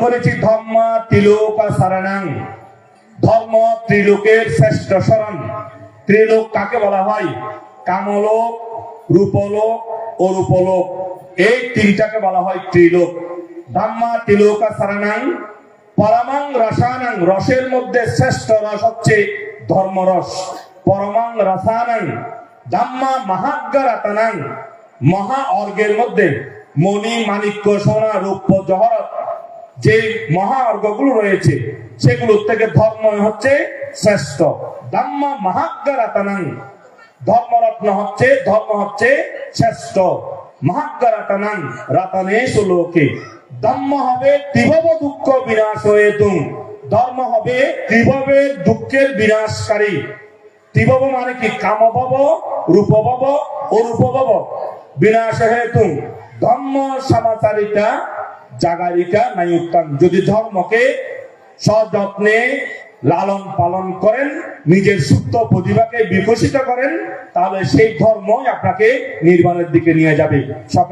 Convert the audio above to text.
করেছি ধর্ম তিলোক সারানাং ধর্ম ত্রিলোকের শ্রেষ্ঠ শরণ। ত্রিলোক কাকে বলা হয়? কামলোক, রূপলোক ও রূপলোক এই তিনটাকে বলা হয় ত্রিলোক। ধাম্মা তিলোকা সারানাং পরমাং রসানাং। রসের মধ্যে শ্রেষ্ঠ রস হচ্ছে ধর্মরস। পরমাং রসানাং ধাম্মা মহাগ্রাতানাং মহা অর্গের মধ্যে মণি, মাণিক্য, সোনা, রূপ, জহরত। যে মহা অর্ঘগুলো রয়েছে, সেগুলোর থেকে ধর্ম হচ্ছে শ্রেষ্ঠ। ধাম্মা মহাগ্রাতানাং ধর্মরত্ন হচ্ছে, ধর্ম হচ্ছে শ্রেষ্ঠ। মহাগ্রাতানাং রাতানেশ লোকে। ধর্ম হবে ত্রিভব দুঃখ বিনাশ হয়ে তুম। ধর্ম হবে ত্রিভবের দুঃখের বিনাশকারী। ত্রিভব মানে কি? কামভব, রূপভব ও রূপভব বিনাশ হেতু ধর্ম সমাচারিতা জাগারিকা নাই উত্তম যদি ধর্মকে সযত্নে লালন পালন করেন, নিজের সুপ্ত প্রতিভাকে বিকশিত করেন, তাহলে সেই ধর্মই আপনাকে নির্মাণের দিকে নিয়ে যাবে।